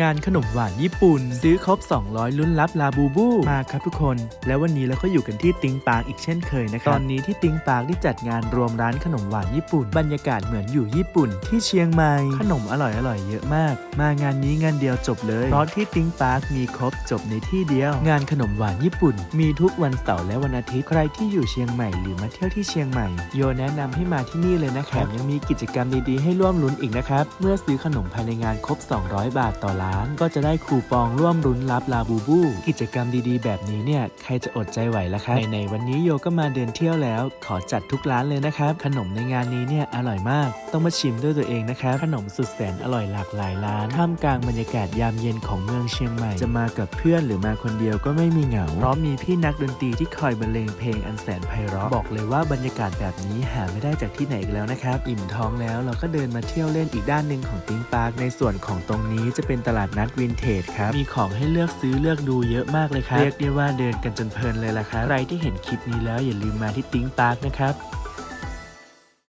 งานขนมหวานญี่ปุ่น ซื้อครบ 200 ลุ้นรับลาบูบู มาครับทุกคน แล้ววันนี้เราก็อยู่กันที่ติงปาร์กอีกเช่นเคยนะครับ ตอนนี้ที่ติงปาร์กได้จัดงานรวมร้านขนมหวานญี่ปุ่น บรรยากาศเหมือนอยู่ญี่ปุ่น ที่เชียงใหม่ ขนมอร่อยอร่อยๆเยอะมาก มางานนี้งานเดียวจบเลย เพราะที่ติงปาร์กมีครบจบในที่เดียว งานขนมหวานญี่ปุ่น มีทุกวันเสาร์และวันอาทิตย์ ใครที่อยู่เชียงใหม่หรือมาเที่ยวที่เชียงใหม่ โยแนะนำให้มาที่นี่เลยนะครับแถมยังมีกิจกรรมดีๆให้ร่วมลุ้นอีกนะครับ เมื่อซื้อขนมภายในงานครบ 200 บาทต่อร้านก็จะได้คูปองร่วมลุ้นรับลาบูบู กิจกรรมดีๆ แบบนี้เนี่ยใครจะอดใจไหวล่ะครับในวันนี้โยก็มาเดินเที่ยวแล้ว ขอจัดทุกร้านเลยนะครับขนมในงานนี้เนี่ยอร่อยมาก ต้องมาชิมด้วยตัวเองนะครับขนมสุดแสนอร่อยหลากหลายร้านท่ามกลางบรรยากาศยามเย็นของเมืองเชียงใหม่ จะมากับเพื่อนหรือมาคนเดียวก็ไม่มีเหงาเพราะมีพี่นักดนตรีที่คอยบรรเลงเพลงอันแสนไพเราะบอกเลยว่าบรรยากาศแบบนี้หาไม่ได้จากที่ไหนอีกแล้วนะครับอิ่มท้องแล้วเราก็เดินมาเที่ยวเล่นอีกด้านหนึ่งของติงปาร์คในส่วนของตรงนี้จะเป็นตลาดนัดวินเทจครับ มีของให้เลือกซื้อเลือกดูเยอะมากเลยครับ เรียกได้ว่าเดินกันจนเพลินเลยล่ะครับ ใครที่เห็นคลิปนี้แล้วอย่าลืมมาที่ติ้งปาร์คนะครับ